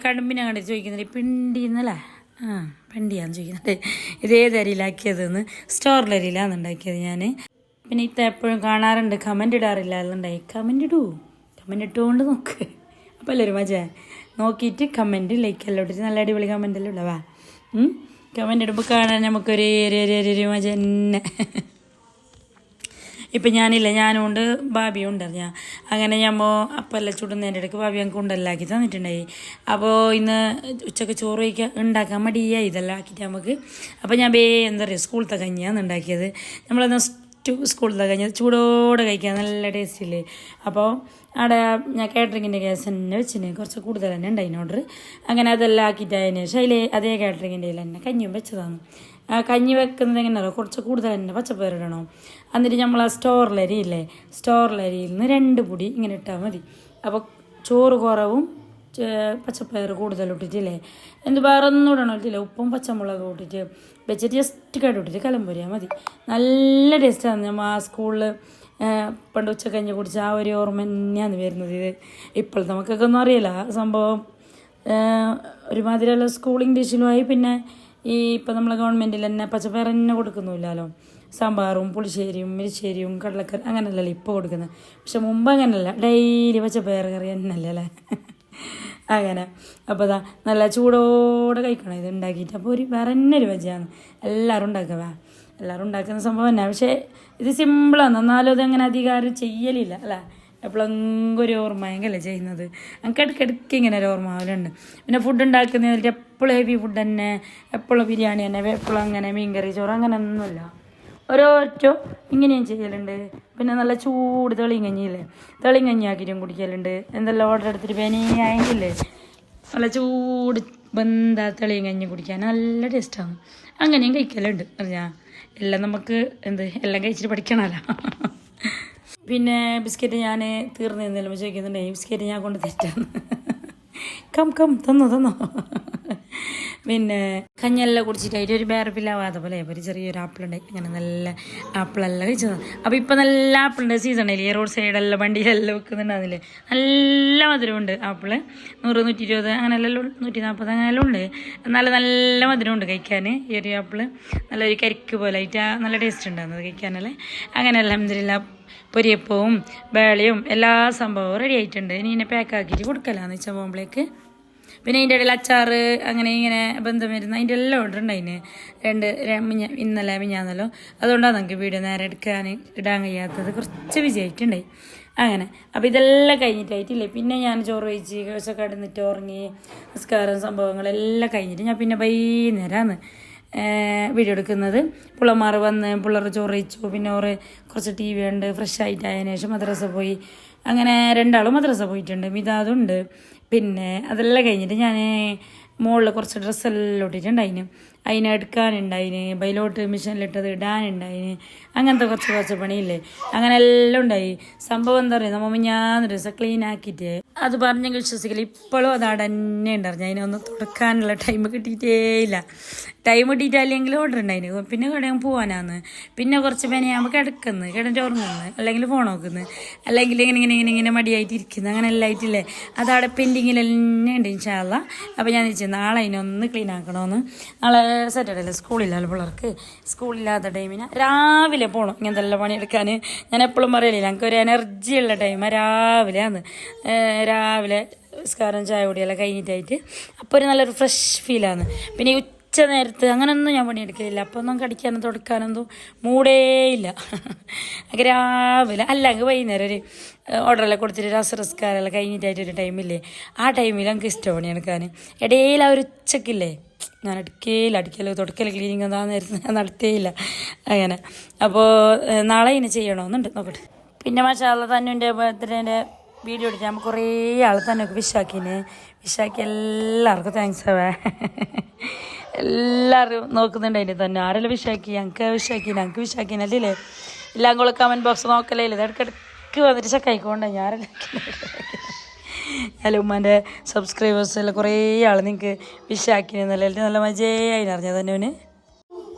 കണ്ടിട്ട് ചോദിക്കുന്നില്ല പിണ്ടി എന്നല്ലേ ആ പിണ്ടിയാന്ന് ചോദിക്കുന്നുണ്ട്. ഇത് ഏത് അരിയിലാക്കിയതെന്ന്? സ്റ്റോറിലെ അരിയിലാണ് ഉണ്ടാക്കിയത് ഞാൻ പിന്നെ ഇത്ത എപ്പോഴും കാണാറുണ്ട് കമന്റ് ഇടാറില്ല എന്നുണ്ടായി കമന്റ് ഇടൂ. കമന്റ് ഇട്ടുകൊണ്ട് നോക്ക്. അപ്പോൾ എല്ലാവരും മജ നോക്കിയിട്ട് കമന്റ് ലൈക്ക് എല്ലാം ഇട്ടിട്ട് നല്ല അടിപൊളി കമന്റ് എല്ലാം ഇടവാ കമന്റ് ഇടുമ്പോൾ കാണാൻ നമുക്കൊരു മജ തന്നെ ഇപ്പം ഞാനില്ല ഞാനുണ്ട് ഭാബിയും ഉണ്ട് ഞാൻ അങ്ങനെ ഞമ്മോ അപ്പല്ല ചുടുന്നതിന്റെ ഇടയ്ക്ക് ഭാബി ഞങ്ങൾക്ക് ഉണ്ടല്ലാക്കി തന്നിട്ടുണ്ടായി. അപ്പോൾ ഇന്ന് ഉച്ചയ്ക്ക് ചോറ് കഴിക്കാൻ ഉണ്ടാക്കാൻ മടിയായി ഇതെല്ലാം ആക്കിയിട്ട് നമുക്ക്. അപ്പോൾ ഞാൻ ബേ എന്താ പറയുക സ്കൂളത്തെ കഞ്ഞിയാണ് ഉണ്ടാക്കിയത്. നമ്മളന്ന് സ്കൂളിലത്തെ കഴിഞ്ഞത് ചൂടോടെ കഴിക്കാൻ നല്ല ടേസ്റ്റില്ലേ അപ്പോൾ അവിടെ ഞാൻ കാറ്ററിങ്ങിന്റെ ഗ്യാസ് തന്നെ വെച്ചിന് കുറച്ച് കൂടുതൽ തന്നെ ഉണ്ടായിന് ഓർഡർ അങ്ങനെ അതെല്ലാം ആക്കിയിട്ടായതിന് ശേഷം അതിൽ അതേ കാറ്ററിങ്ങിന്റെ തന്നെ കഞ്ഞിയും വെച്ചതാണ്. ആ കഞ്ഞി വെക്കുന്നത് എങ്ങനെയാണോ കുറച്ച് കൂടുതൽ തന്നെ പച്ചപ്പയറിടണം എന്നിട്ട് നമ്മൾ ആ സ്റ്റോറിലരി ഇല്ലേ സ്റ്റോറിലരിയിൽ നിന്ന് രണ്ട് പൊടി ഇങ്ങനെ ഇട്ടാൽ മതി. അപ്പോൾ ചോറ് കുറവും പച്ചപ്പയർ കൂടുതൽ ഇട്ടിട്ടില്ലേ? എന്ത് വേറെ ഒന്നും ഇടണോ ഇട്ടില്ല ഉപ്പും പച്ചമുളകും ഇട്ടിട്ട് വെച്ചിട്ട് ജസ്റ്റ് കട ഇട്ടിട്ട് കലമ്പൊരിയാൽ മതി. നല്ല ടേസ്റ്റാണ് നമ്മൾ ആ സ്കൂളിൽ പണ്ട് ഉച്ച കഴിഞ്ഞ് കുടിച്ച ആ ഒരു ഓർമ്മ തന്നെയാണ് വരുന്നത് ഇത്. ഇപ്പോഴത്തെ നമുക്കൊക്കെ ഒന്നും അറിയില്ല. ആ സംഭവം ഒരുമാതിരിയുള്ള സ്കൂളിംഗ് ഡിഷിലുമായി പിന്നെ ഈ ഇപ്പം നമ്മളെ ഗവൺമെന്റിൽ തന്നെ പച്ചപ്പയർ തന്നെ കൊടുക്കുന്നില്ലല്ലോ സാമ്പാറും പുളിശ്ശേരിയും മിരിശ്ശേരിയും കടലക്കറി അങ്ങനെയല്ലല്ലോ ഇപ്പോൾ കൊടുക്കുന്നത്. പക്ഷെ മുമ്പ് അങ്ങനെയല്ല. ഡെയിലി പച്ചപ്പയർ കറി തന്നെയല്ലേ അല്ലേ? അങ്ങനെ. അപ്പോൾ അതാ നല്ല ചൂടോടെ കഴിക്കണം ഇത് ഉണ്ടാക്കിയിട്ട്. അപ്പോൾ ഒരു വേറെ തന്നെ ഒരു വജയാണ് എല്ലാവരും ഉണ്ടാക്കുക എല്ലാവരും ഉണ്ടാക്കുന്ന സംഭവം തന്നെ. പക്ഷേ ഇത് സിമ്പിളാണ് എന്നാലും അതങ്ങനെ അധികാരം ചെയ്യലില്ല അല്ലേ? എപ്പോഴെങ്കിലും ഒരു ഓർമ്മയെങ്കിലല്ലേ ചെയ്യുന്നത്. എനിക്ക് ഇടയ്ക്കിടയ്ക്ക് ഇങ്ങനെ ഒരു ഓർമ്മ ആവലുണ്ട് പിന്നെ ഫുഡ് ഉണ്ടാക്കുന്നതിൽ എപ്പോഴും ഹെവി ഫുഡ് തന്നെ. എപ്പോഴും ബിരിയാണി തന്നെ. എപ്പോഴും അങ്ങനെ മീൻകറി ചോറ് അങ്ങനെ ഒന്നുമില്ല ഓരോറ്റോ ഇങ്ങനെയും ചെയ്യലുണ്ട്. പിന്നെ നല്ല ചൂട് തെളിങ്ങഞ്ഞില്ലേ? തെളിങ്ങഞ്ഞാക്കിയിട്ടും കുടിക്കലുണ്ട്. എന്തെല്ലാം ഓർഡർ എടുത്തിട്ട് പേനയായെങ്കിലേ നല്ല ചൂട് ബന്ധാ തെളിങ്ങഞ്ഞ് കുടിക്കാൻ നല്ല ടേസ്റ്റാണ്. അങ്ങനെയും കഴിക്കലുണ്ട് അറിഞ്ഞാ എല്ലാം നമുക്ക് എന്ത് എല്ലാം കഴിച്ചിട്ട് പഠിക്കണമല്ലോ പിന്നെ ബിസ്ക്കറ്റ് ഞാൻ തീർന്നു എന്തെങ്കിലും ചോദിക്കുന്നുണ്ട് ബിസ്ക്കറ്റ് ഞാൻ കൊണ്ട് തെറ്റാന്ന് കം കം തന്നു തന്നു. പിന്നെ കഞ്ഞെല്ലാം കുടിച്ചിട്ടായിട്ട് ഒരു ബേർപ്പില്ലാവാതെ പോലെ ഒരു ചെറിയൊരു ആപ്പിൾ ഉണ്ടായി അങ്ങനെ നല്ല ആപ്പിളെല്ലാം കഴിച്ചത് അപ്പോൾ ഇപ്പം നല്ല ആപ്പിളിന്റെ സീസണില്ലേ റോഡ് സൈഡെല്ലാം വണ്ടിയിലെല്ലാം വെക്കുന്നുണ്ടാകുന്നില്ലേ നല്ല മധുരമുണ്ട് ആപ്പിൾ. നൂറ് നൂറ്റി ഇരുപത് അങ്ങനെയെല്ലാം നൂറ്റി നാൽപ്പത് അങ്ങനെയെല്ലാം ഉണ്ട്. നല്ല നല്ല മധുരമുണ്ട് കഴിക്കാൻ. ഈ ഒരു ആപ്പിൾ. നല്ലൊരു കരിക്ക് പോലെ ആയിട്ട് നല്ല ടേസ്റ്റ് ഉണ്ടാകുന്നത് കഴിക്കാനല്ലേ. അങ്ങനെ അലഹമില്ല പൊരിയപ്പവും വേളയും എല്ലാ സംഭവവും റെഡി ആയിട്ടുണ്ട്. ഇനി ഇതിനെ പാക്ക് ആക്കിയിട്ട് കൊടുക്കലാന്ന് വെച്ചാൽ പോകുമ്പോഴേക്ക് പിന്നെ അതിന്റെ ഇടയിൽ അച്ചാറ് അങ്ങനെ ഇങ്ങനെ ബന്ധം വരുന്ന അതിന്റെ എല്ലാം ഓർഡർ ഉണ്ടായിന് രണ്ട് ഇന്നലെ മിഞ്ഞാന്നല്ലോ. അതുകൊണ്ടാണ് നമുക്ക് വീഡിയോ നേരെ എടുക്കാൻ ഇടാൻ കഴിയാത്തത്. കുറച്ച് വിജയിച്ചിട്ടുണ്ടായി അങ്ങനെ. അപ്പോൾ ഇതെല്ലാം കഴിഞ്ഞിട്ടായിട്ടില്ലേ പിന്നെ ഞാൻ ചോറ് വെച്ച് കഴിച്ചൊക്കെ കടന്നിട്ട് ഉറങ്ങി നിസ്കാരം സംഭവങ്ങളെല്ലാം കഴിഞ്ഞിട്ട് ഞാൻ പിന്നെ വൈകുന്നേരമാണ് വീഡിയോ എടുക്കുന്നത്. പിള്ളമാർ വന്ന് പിള്ളേർ ചോറിച്ചു പിന്നെ ഓറ് കുറച്ച് ടി വി ഉണ്ട് ഫ്രഷ് ആയിട്ട് ആയതിനു ശേഷം മദ്രസ പോയി. അങ്ങനെ രണ്ടാളും മദ്രസ പോയിട്ടുണ്ട്. മിതാദുണ്ട് പിന്നെ അതെല്ലാം കഴിഞ്ഞിട്ട് ഞാൻ മുകളിൽ കുറച്ച് ഡ്രസ്സെല്ലാം ഇട്ടിട്ടുണ്ടായിന്. അതിനെ എടുക്കാനുണ്ടായിന് ബൈലോട്ട് മെഷീനിലിട്ടത് ഇടാനുണ്ടായിന് അങ്ങനത്തെ കുറച്ച് കുറച്ച് പണിയില്ലേ? അങ്ങനെ എല്ലാം ഉണ്ടായി. സംഭവം എന്താ പറയുക നമ്മ ഞാൻ ദിവസം ക്ലീൻ ആക്കിയിട്ട് അത് പറഞ്ഞെങ്കിൽ വിശ്വസിക്കില്ല ഇപ്പോഴും അത് അവിടെ തന്നെ ഉണ്ടായിരുന്നു അതിനൊന്ന് തുടക്കാനുള്ള ടൈം കിട്ടിയിട്ടേ ഇല്ല. ടൈം കിട്ടിയിട്ടില്ലെങ്കിൽ ഓർഡർ ഉണ്ടായിന് പിന്നെ കടയാൻ പോകാനാന്ന് പിന്നെ കുറച്ച് പേനയാകുമ്പോൾ കിടക്കുന്നു. കിടന്നിട്ട് ഉറങ്ങുന്നു. അല്ലെങ്കിൽ ഫോൺ നോക്കുന്നു. അല്ലെങ്കിൽ ഇങ്ങനെ ഇങ്ങനെ ഇങ്ങനെ ഇങ്ങനെ മടിയായിട്ട് ഇരിക്കുന്നു. അങ്ങനെ എല്ലാം ആയിട്ടില്ലേ? അതവിടെ പെൻഡിങ്ങിൽ തന്നെ ഉണ്ട് ഇൻഷാല്ല അപ്പോൾ ഞാൻ ചോദിച്ചു നാളെ അതിനൊന്ന് ക്ലീൻ ആക്കണമെന്ന് നാളെ സാറ്റർഡേ അല്ലേ സ്കൂളില്ലല്ലോ പിള്ളേർക്ക്? സ്കൂളില്ലാത്ത ടൈമിന് രാവിലെ പോകണം ഇങ്ങനത്തെ എല്ലാം പണിയെടുക്കാൻ ഞാൻ എപ്പോഴും പറയലില്ല ഞങ്ങൾക്ക് ഒരു എനർജി ഉള്ള ടൈം രാവിലെ ആണ് രാവിലെ സ്കാരം ചായ കുടിയെല്ലാം കഴിഞ്ഞിട്ടായിട്ട് അപ്പോൾ ഒരു നല്ലൊരു ഫ്രഷ് ഫീലാണ് പിന്നെ ഉച്ച നേരത്ത് അങ്ങനെയൊന്നും ഞാൻ പണിയെടുക്കലില്ല. അപ്പോൾ ഒന്നും കടിക്കാനും തുടക്കാനൊന്നും മൂടേ ഇല്ല. രാവിലെ അല്ല അങ്ങ് വൈകുന്നേരം ഒരു ഓർഡറെല്ലാം കൊടുത്തിട്ട് രസറസ്കാരെല്ലാം കഴിഞ്ഞിട്ടായിട്ട് ഒരു ടൈമില്ലേ ആ ടൈമിൽ എനിക്ക് ഇഷ്ടം പണിയെടുക്കാൻ ഇടയിൽ ആ ഒരു ഉച്ചക്കില്ലേ? ഞാൻ അടുക്കയില്ല അടിക്കൽ തുടക്കൽ ക്ലീനിങ് എന്താ നേരത്തെ ഞാൻ നടത്തിയില്ല അങ്ങനെ. അപ്പോൾ നാളെ ഇനി ചെയ്യണമെന്നുണ്ട് നോക്കട്ടെ. പിന്നെ മാഷാല്ല തന്നുന്റെ ബർത്ത്ഡേന്റെ വീഡിയോ എടുക്കാൻ നമ്മൾ കുറേ ആൾ തന്നെ വിഷാക്കിന് വിഷാക്കി എല്ലാവർക്കും താങ്ക്സ് ആവേ. എല്ലാവരും നോക്കുന്നുണ്ട് അതിന് തന്നെ. ആരെല്ലാം വിഷാക്കി ഞങ്ങൾക്ക് വിഷാക്കി ഞങ്ങൾക്ക് വിഷാക്കി അല്ലേ? എല്ലാം കൂടെ കമന്റ് ബോക്സ് നോക്കലേ ഇല്ല ഇടയ്ക്കിടയ്ക്ക് വന്നിട്ട് ചക്കായിക്കോണ്ട ഞാനെല്ലാം അല്ല ഉമ്മാന്റെ സബ്സ്ക്രൈബേഴ്സെല്ലാം കുറേ ആൾ നിങ്ങൾക്ക് വിഷാക്കിനെന്നല്ല നല്ല നല്ല മജയായി അറിഞ്ഞത് തന്നെ അവന്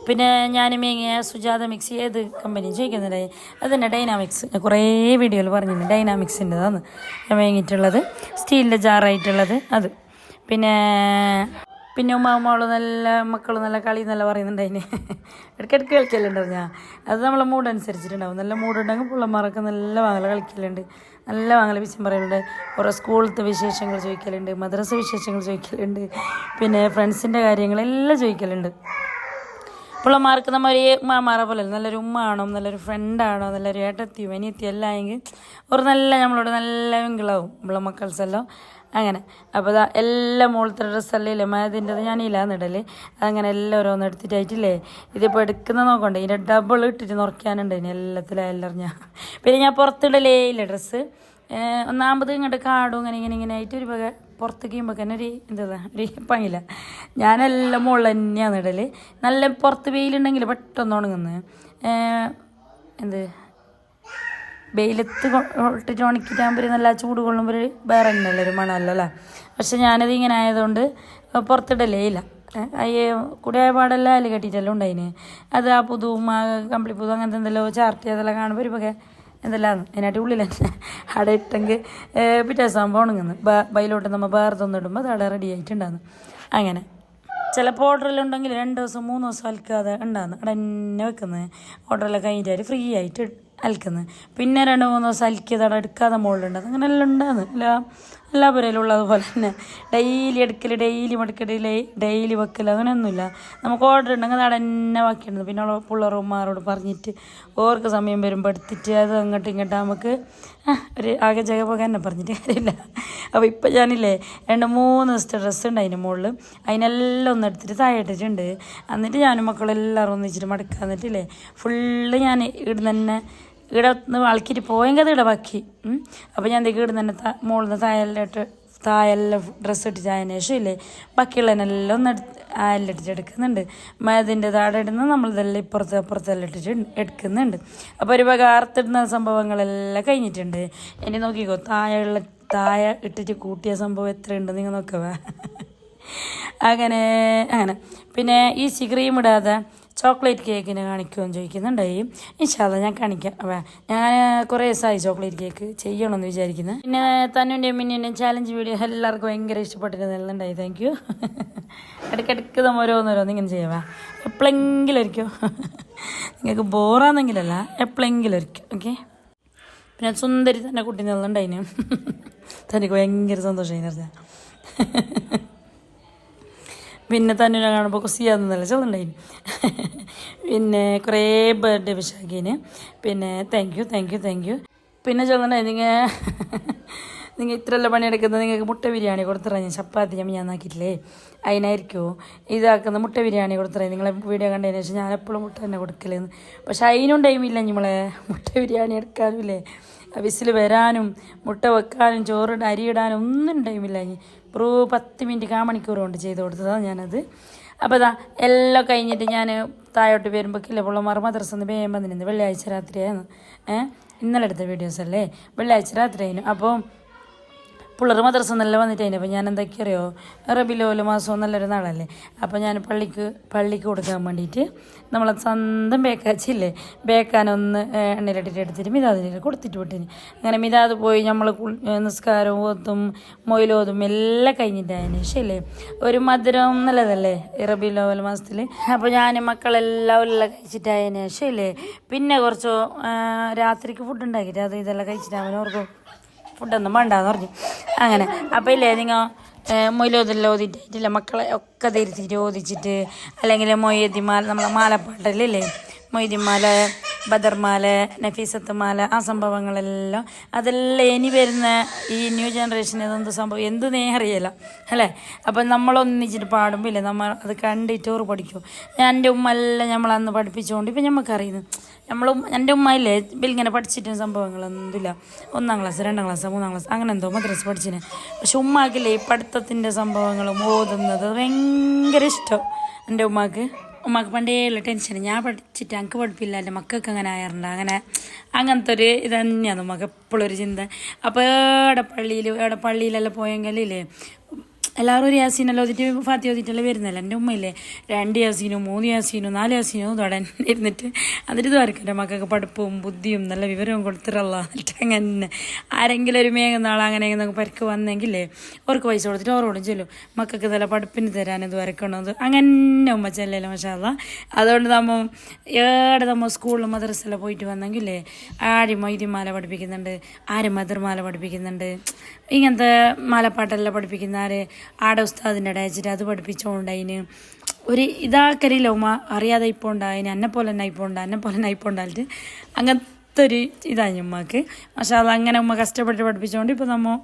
പിന്നെ ഞാൻ മേങ്ങിയ സുജാത മിക്സി ഏത് കമ്പനി ചോദിക്കുന്നുണ്ടായി അത് തന്നെ ഡൈനാമിക്സ് കുറേ വീഡിയോയിൽ പറഞ്ഞിട്ടുണ്ട് ഡൈനാമിക്സിന്റെതാണ് ഞാൻ വാങ്ങിയിട്ടുള്ളത്. സ്റ്റീലിന്റെ ജാറായിട്ടുള്ളത് അത്. പിന്നെ പിന്നെ ഉമ്മ മോൾ നല്ല മക്കൾ നല്ല കളി നല്ല പറയുന്നുണ്ട് അതിന് ഇടയ്ക്കിടയ്ക്ക് കളിക്കലുണ്ടാവും ഞാൻ. അത് നമ്മളെ മൂഡ് അനുസരിച്ചിട്ടുണ്ടാവും. നല്ല മൂഡുണ്ടെങ്കിൽ പിള്ളമാരൊക്കെ നല്ല വാങ്ങൽ കളിക്കലുണ്ട്. നല്ല വാങ്ങൽ വിഷയം പറയലുണ്ട്. ഓരോ സ്കൂളത്തെ വിശേഷങ്ങൾ ചോദിക്കലുണ്ട്. മദ്രസ വിശേഷങ്ങൾ ചോദിക്കലുണ്ട്. പിന്നെ ഫ്രണ്ട്സിന്റെ കാര്യങ്ങളെല്ലാം ചോദിക്കലുണ്ട്. പിള്ളമാർക്ക് നമ്മൾ ഒരു മാമാറ പോലെ നല്ലൊരു ഉമ്മ ആണോ നല്ലൊരു ഫ്രണ്ടാണോ നല്ലൊരു ഏട്ടത്തിയോ അനിയത്തിയോ എല്ലാം ആയെങ്കിൽ ഒരു നല്ല നമ്മളോട് നല്ല വെങ്കിളാവും നമ്മളെ മക്കൾസെല്ലാം അങ്ങനെ. അപ്പോൾ ഇതാ എല്ലാ മുകളത്തെ ഡ്രസ്സല്ലേ ഇല്ലേ? മതിന്റെത് ഞാൻ ഇല്ലാന്നിടൽ അങ്ങനെ എല്ലാം ഓരോന്ന് എടുത്തിട്ടായിട്ടില്ലേ? ഇതിപ്പോൾ എടുക്കുന്ന നോക്കണ്ടേ? ഇതിന്റെ ഡബിൾ ഇട്ടിട്ട് നുറയ്ക്കാനുണ്ട് ഇനി എല്ലാത്തിലും എല്ലാം പിന്നെ ഞാൻ പുറത്തിടലേ ഇല്ല ഡ്രസ്സ് ഒന്നാമത് ഇങ്ങോട്ട് കാടും അങ്ങനെ ഇങ്ങനെ ഇങ്ങനെ ആയിട്ട് ഒരു പുറത്ത് കഴിയുമ്പോൾ തന്നെ ഒരു എന്താ ഒരു പങ്ങില്ല ഞാനെല്ലാം മുകളിൽ തന്നെയാണ് ഇടൽ നല്ല പുറത്ത് വെയിലുണ്ടെങ്കിൽ പെട്ടെന്ന് ഉണങ്ങുന്നത് എന്ത് വെയിലത്ത് ഇട്ടിട്ട് ഉണക്കിട്ടാകുമ്പോൾ നല്ല ചൂട് കൊള്ളുമ്പോൾ ഒരു വേറെ തന്നെയല്ലേ ഒരു മണമല്ലോ അല്ലേ? പക്ഷെ ഞാനത് ഇങ്ങനെ ആയതുകൊണ്ട് പുറത്തിടലേ ഇല്ല. അയ്യ കുടിയായ പാടെല്ലാം അല്ല കെട്ടിയിട്ടെല്ലാം ഉണ്ടായിന്. അത് ആ പുതുവും ആ കമ്പിളി പുതു അങ്ങനത്തെ എന്തെല്ലോ ചാർട്ട് അതെല്ലാം കാണുമ്പോൾ ഒരു എന്തെല്ലാം അതിനായിട്ട് ഉള്ളിൽ തന്നെ അവിടെ ഇട്ടെങ്കിൽ പിറ്റേ ആകുമ്പോൾ ഉണങ്ങുന്നു. ബൈലോട്ട് നമ്മൾ വേറെ തന്നിടുമ്പോൾ അത് അവിടെ റെഡി ആയിട്ടുണ്ടാകുന്നു അങ്ങനെ. ചില ഓർഡറിലുണ്ടെങ്കിൽ രണ്ട് ദിവസം മൂന്ന് ദിവസം അലക്കാതെ ഉണ്ടാകുന്നു അവിടെ തന്നെ വെക്കുന്നത് ഓർഡറെല്ലാം കഴിഞ്ഞിട്ട് ഫ്രീ ആയിട്ട് അലക്കുന്നത് പിന്നെ രണ്ട് മൂന്ന് ദിവസം അലക്കിയത് അവിടെ എടുക്കാതെ മുകളിലുണ്ട് അങ്ങനെ എല്ലാം ഉണ്ടാകുന്നു എല്ലാ എല്ലാ പുരയിലും ഉള്ളതുപോലെ തന്നെ. ഡെയിലി എടുക്കൽ ഡെയിലി മടുക്കൽ ഡെയിലി വെക്കൽ അങ്ങനെയൊന്നുമില്ല. നമുക്ക് ഓർഡർ ഉണ്ടെങ്കിൽ അത് തന്നെ ബാക്കിയുണ്ട് പിന്നെ ഉള്ള പിള്ളേർമാരോട് പറഞ്ഞിട്ട് ഓർക്ക് സമയം വരുമ്പോൾ എടുത്തിട്ട് അത് അങ്ങോട്ടും ഇങ്ങോട്ടും നമുക്ക് ഒരു ആകെ ജഗപക തന്നെ പറഞ്ഞിട്ട് കാര്യമില്ല. അപ്പോൾ ഇപ്പം ഞാനില്ലേ രണ്ട് മൂന്ന് ദിവസത്തെ ഡ്രസ്സ് ഉണ്ട് അതിന്റെ മുകളിൽ അതിനെല്ലാം ഒന്ന് എടുത്തിട്ട് താഴെ ഇട്ടിട്ടുണ്ട്. എന്നിട്ട് ഞാനും മക്കളെല്ലാവരും ഒന്നിച്ചിട്ട് മടക്കുക എന്നിട്ടില്ലേ ഫുള്ള് ഞാൻ ഇവിടുന്ന് തന്നെ ഇവിടെ നിന്ന് വളക്കിയിട്ട് പോയെങ്കിൽ ഇവിടെ ബാക്കി അപ്പോൾ ഞാൻ ഇവിടെ തന്നെ മുകളിൽ നിന്ന് താഴെല്ലിട്ട് താഴെല്ലാം ഡ്രസ്സ് ഇട്ടിട്ട് അതിന് ശേഷം ഇല്ലേ ബാക്കിയുള്ളതിനെല്ലാം ഒന്ന് ഇട്ടിട്ട് എടുക്കുന്നുണ്ട്. അതിന്റെ താഴെ ഇടുന്ന നമ്മളിതെല്ലാം ഇപ്പുറത്ത് അപ്പുറത്തെല്ലാം ഇട്ടിട്ട് എടുക്കുന്നുണ്ട്. അപ്പോൾ ഒരു വക ആർത്തിടുന്ന സംഭവങ്ങളെല്ലാം കഴിഞ്ഞിട്ടുണ്ട്. ഇനി നോക്കിക്കോ താഴെയുള്ള തായ ഇട്ടിട്ട് കൂട്ടിയ സംഭവം എത്രയുണ്ട് നിങ്ങൾ നോക്കുക അങ്ങനെ അങ്ങനെ. പിന്നെ ഈ സിക്രീം ഇടാതെ ചോക്ലേറ്റ് കേക്കിന് കാണിക്കുമെന്ന് ചോദിക്കുന്നുണ്ടായി. ഇൻഷാല്ല ഞാൻ കാണിക്കാം. ഞാൻ കുറേ ദിവസമായി ചോക്ലേറ്റ് കേക്ക് ചെയ്യണമെന്ന് വിചാരിക്കുന്നത് പിന്നെ തന്നെ മിന്നിന്റെയും ചാലഞ്ച് വീഡിയോ എല്ലാവർക്കും ഭയങ്കര ഇഷ്ടപ്പെട്ടിരുന്നുണ്ടായി താങ്ക് യു ഇടയ്ക്കിടയ്ക്ക് നമ്മൾ ഓരോന്നോരോന്ന് ഇങ്ങനെ ചെയ്യാവാ എപ്പോഴെങ്കിലും ഒരിക്കോ. നിങ്ങൾക്ക് ബോറാന്നെങ്കിലല്ല എപ്പോഴെങ്കിലും ഒരിക്കും. ഓക്കെ പിന്നെ സുന്ദരി തന്നെ കുട്ടി നിന്നുണ്ടായിന് തനിക്ക് ഭയങ്കര സന്തോഷമായി പറഞ്ഞാൽ പിന്നെ തന്നെ കാണുമ്പോൾ കുസിയാന്നല്ല ചെന്നുണ്ടായിന് പിന്നെ കുറേ ബർത്ത്ഡേ വിശാഖീന് പിന്നെ thank you thank you thank you പിന്നെ ചെന്നുണ്ടായി നിങ്ങൾ നിങ്ങൾ ഇത്രയല്ല പണിയെടുക്കുന്നത്? നിങ്ങൾക്ക് മുട്ട ബിരിയാണി കൊടുത്തിറ ഞാൻ ചപ്പാത്തി ഞാൻ ഞാൻ ആക്കിയിട്ടില്ലേ അതിനായിരിക്കുമോ ഇതാക്കുന്ന മുട്ട ബിരിയാണി കൊടുത്തിറങ്ങി നിങ്ങളെ വീഡിയോ കണ്ടതിന് ശേഷം ഞാൻ എപ്പോഴും മുട്ട തന്നെ കൊടുക്കലെന്ന്. പക്ഷേ അതിനും ടൈമില്ല നമ്മളെ മുട്ട ബിരിയാണി എടുക്കാനും ഇല്ലേ? വിസിൽ വരാനും മുട്ട വെക്കാനും ചോറ് അരിയിടാനും ഒന്നും ടൈമില്ല ഒരു പത്ത് മിനിറ്റ് കാ മണിക്കൂർ കൊണ്ട് ചെയ്ത് കൊടുത്തതാണ് ഞാനത്. അപ്പോൾ ഇതാ എല്ലാം കഴിഞ്ഞിട്ട് ഞാൻ താഴോട്ട് വരുമ്പോൾ കില്ല പിള്ളമാർ മദ്രസ നിന്ന് വേഗം വന്നിരുന്നു. വെള്ളിയാഴ്ച ഏഹ് ഇന്നലെ എടുത്ത വീഡിയോസ് അല്ലേ? വെള്ളിയാഴ്ച രാത്രിയായിരുന്നു. അപ്പോൾ പിള്ളേർ മദ്രസ നല്ല വന്നിട്ടായിരുന്നു അപ്പോൾ ഞാൻ എന്തൊക്കെ അറിയോ റബിലോല മാസവും നല്ലൊരു നാളല്ലേ? അപ്പോൾ ഞാൻ പള്ളിക്ക് പള്ളിക്ക് കൊടുക്കാൻ വേണ്ടിയിട്ട് നമ്മളെ സ്വന്തം ബേക്കാച്ചില്ലേ? ബേക്കാനൊന്ന് എണ്ണയിലിട്ടിട്ട് എടുത്തിട്ട് മിതാദിലേക്ക് കൊടുത്തിട്ട് വിട്ടിന്. അങ്ങനെ മിതാദ് പോയി നമ്മൾ നിസ്കാരവും ഓത്തും മൊയിലോതും എല്ലാം കഴിഞ്ഞിട്ടായതിന് ശരിയല്ലേ ഒരു മധുരം നല്ലതല്ലേ? റബിലോല മാസത്തിൽ അപ്പോൾ ഞാൻ മക്കളെല്ലാം എല്ലാം കഴിച്ചിട്ടായതിന് ശരിയല്ലേ പിന്നെ കുറച്ച് രാത്രിക്ക് ഫുഡ് ഉണ്ടാക്കിയിട്ട് അത് ഇതെല്ലാം കഴിച്ചിട്ട് അവനോർക്കും. ഫുഡൊന്നും വേണ്ടാന്ന് പറഞ്ഞു. അങ്ങനെ. അപ്പോൾ ഇല്ലേ നിങ്ങൾ മൊയിലോതെല്ലാം മക്കളെ ഒക്കെ തിരുത്തിയിട്ട് ഓതിച്ചിട്ട് അല്ലെങ്കിൽ മൊയ്യത്തിമാല നമ്മളെ മാലപ്പാട്ടല്ലേ മൊയ്തിമാല ബദർമാല നഫീസത്ത് മാല ആ സംഭവങ്ങളെല്ലാം. അതെല്ലാം ഇനി വരുന്ന ഈ ന്യൂ ജനറേഷൻ ഇതെന്ത് സംഭവം? എന്ത് നേഹറിയല്ല അല്ലേ? അപ്പം നമ്മളൊന്നിച്ചിട്ട് പാടുമ്പോൾ നമ്മൾ അത് കണ്ടിട്ട് ഓർ പഠിക്കും എന്റെ ഉമ്മ എല്ലാം നമ്മളന്ന് പഠിപ്പിച്ചുകൊണ്ട് ഇപ്പം നമുക്കറിയുന്നു നമ്മൾ എന്റെ ഉമ്മ ഇല്ലേ ഇങ്ങനെ പഠിച്ചിട്ട് സംഭവങ്ങളൊന്നുമില്ല. ഒന്നാം ക്ലാസ് രണ്ടാം ക്ലാസ് മൂന്നാം ക്ലാസ് അങ്ങനെ എന്തോ മദ്രസ് പഠിച്ചിന്. പക്ഷെ ഉമ്മാക്കില്ലേ ഈ പഠിത്തത്തിന്റെ സംഭവങ്ങളും ഓതുന്നത് ഭയങ്കര ഇഷ്ടം. എന്റെ ഉമ്മാക്ക്. ഉമ്മാക്ക് പണ്ടേ ഉള്ള ടെൻഷൻ ഞാൻ പഠിച്ചിട്ട് എനിക്ക് പഠിപ്പില്ല. എന്റെ മക്കൾക്ക് അങ്ങനെ ആയിരുന്നുണ്ട് അങ്ങനെ അങ്ങനത്തെ ഒരു ഇത് തന്നെയാണ് ഉമ്മക്ക് എപ്പോഴും ഒരു ചിന്ത. അപ്പോൾ എവിടെ പള്ളിയിൽ എവിടെ പള്ളിയിലെല്ലാം പോയെങ്കിലേ എല്ലാവരും ഒരു യാസീനല്ലോ ഓതിട്ട് ഫാത്തി ഓതിട്ടല്ലേ വരുന്നല്ലോ എന്റെ ഉമ്മയില്ലേ? രണ്ട് യാസീനും മൂന്ന് യാസീനും നാല് യാസീനും തുടങ്ങി ഇരുന്നിട്ട് ഇത് എന്റെ മക്കൾക്ക് പഠിപ്പും ബുദ്ധിയും നല്ല വിവരവും കൊടുത്തിട്ടുള്ള എന്നിട്ട് അങ്ങനെ ആരെങ്കിലും ഒരു മേഘം നാളെ അങ്ങനെ നമുക്ക് പരിക്ക് വന്നെങ്കിലേ അവർക്ക് പൈസ കൊടുത്തിട്ട് അവരോടും ചെല്ലും. മക്കൾക്ക് നല്ല പഠിപ്പിന് തരാൻ ഇത് വരക്കണത് അങ്ങനെ ഉമ്മ ചെല്ലല്ലോ മഷാല്ല അതുകൊണ്ട് നമ്മൾ ഏടെ നമ്മൾ സ്കൂളിലും മദ്രസയിലും പോയിട്ട് വന്നെങ്കിലേ ആരും മൈതിമാല പഠിപ്പിക്കുന്നുണ്ട് ആരും മദർമാല പഠിപ്പിക്കുന്നുണ്ട് ഇങ്ങനത്തെ മാലപ്പാട്ടെല്ലാം പഠിപ്പിക്കുന്നാർ ആടെ ഉസ്താദിന്റെ അടയച്ചിട്ട് അത് പഠിപ്പിച്ചോണ്ടതിന് ഒരു ഇതാക്കരില്ല ഉമ്മ അറിയാതെ ഇപ്പോൾ ഉണ്ടായിന് എന്നെ പോലെ തന്നെ ഇപ്പോൾ ഉണ്ടാ എന്നെ പോലെ തന്നെ ഇപ്പോൾ ഉണ്ടായിട്ട് അങ്ങനത്തെ ഒരു ഇതാണ് ഉമ്മക്ക്. പക്ഷേ അത് അങ്ങനെ ഉമ്മ കഷ്ടപ്പെട്ട് പഠിപ്പിച്ചുകൊണ്ട് ഇപ്പോൾ നമ്മൾ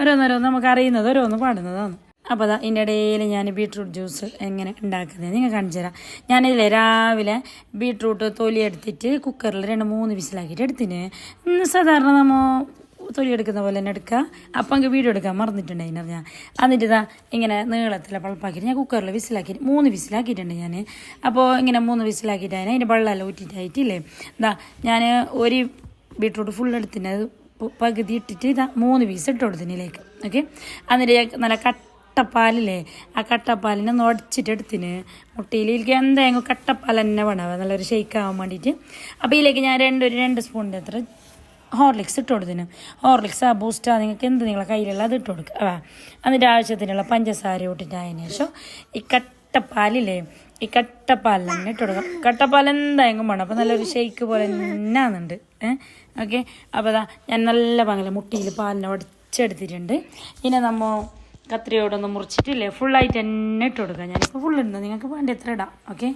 ഓരോന്നോരോന്ന് നമുക്ക് അറിയുന്നത് ഓരോന്ന് പാടുന്നതാണ്. അപ്പോൾ അതാ ഇതിന്റെ ഇടയിൽ ഞാൻ ബീട്രൂട്ട് ജ്യൂസ് എങ്ങനെ ഉണ്ടാക്കുന്നത് നിങ്ങൾ കാണിച്ചു തരാം. ഞാനിതിലെ രാവിലെ ബീട്രൂട്ട് തൊലി എടുത്തിട്ട് കുക്കറിൽ രണ്ട് മൂന്ന് വിസിലാക്കിയിട്ട് എടുത്തിന്. സാധാരണ നമ്മൾ തൊലി എടുക്കുന്ന പോലെ തന്നെ എടുക്കുക. അപ്പം എനിക്ക് വീഡിയോ എടുക്കാൻ മറന്നിട്ടുണ്ടായിരുന്നു ഞാൻ. എന്നിട്ട് ഇതാ ഇങ്ങനെ നീളത്തിലെ പൾപ്പാക്കിയിട്ട് ഞാൻ കുക്കറിൽ വിസിലാക്കിയിട്ട് മൂന്ന് വിസിലാക്കിയിട്ടുണ്ട് ഞാൻ അപ്പോൾ ഇങ്ങനെ മൂന്ന് വിസിലാക്കിയിട്ട് അതിന്റെ വെള്ളമെല്ലാം ഊറ്റിയിട്ടായിട്ടില്ലേ? ഇതാ ഞാൻ ഒരു ബീട്രൂട്ട് ഫുൾ എടുത്തിന് അത് പകുതി ഇട്ടിട്ട് ഇതാ മൂന്ന് പീസ് ഇട്ട് കൊടുത്തിനിലേക്ക് ഓക്കെ? എന്നിട്ട് നല്ല കട്ടപ്പാലില്ലേ? ആ കട്ടപ്പാലിനെ ഒന്ന് ഉടച്ചിട്ട് എടുത്തിന്. മുട്ടയിലേക്ക് എന്തായാലും കട്ടപ്പാൽ തന്നെ വേണം. നല്ലൊരു ഷെയ്ക്ക് ആവാൻ വേണ്ടിയിട്ട്. അപ്പോൾ ഇതിലേക്ക് ഞാൻ രണ്ട് രണ്ട് സ്പൂണിന്റെ അത്ര ഹോർലിക്സ് ഇട്ട് കൊടുത്തിന് ഹോർലിക്സ് ബൂസ്റ്റാ നിങ്ങൾക്ക് എന്ത് നിങ്ങളെ കയ്യിലുള്ള അത് ഇട്ട് കൊടുക്കുക ആ എന്നിട്ട് ആവശ്യത്തിനുള്ള പഞ്ചസാര ഇട്ടിട്ട് അതിന് ശേഷം ഈ കട്ടപ്പാലില്ലേ ഈ കട്ടപ്പാൽ തന്നെ ഇട്ട് കൊടുക്കാം കട്ടപ്പാൽ എന്തായെങ്കിലും വേണം അപ്പോൾ നല്ലൊരു ഷെയ്ക്ക് പോലെ തന്നെ ആണുണ്ട് ഏഹ് ഓക്കെ അപ്പോൾ അതാ ഞാൻ നല്ല പങ്കല മുട്ടിയിൽ പാലിനെ ഉടച്ചെടുത്തിട്ടുണ്ട് ഇനി നമ്മൾ കത്രിയോടൊന്ന് മുറിച്ചിട്ടില്ലേ ഫുള്ളായിട്ട് തന്നെ ഇട്ട് കൊടുക്കാം ഞാനിപ്പോൾ ഫുൾ നിങ്ങൾക്ക് വേണ്ട എത്ര ഇടാം ഓക്കെ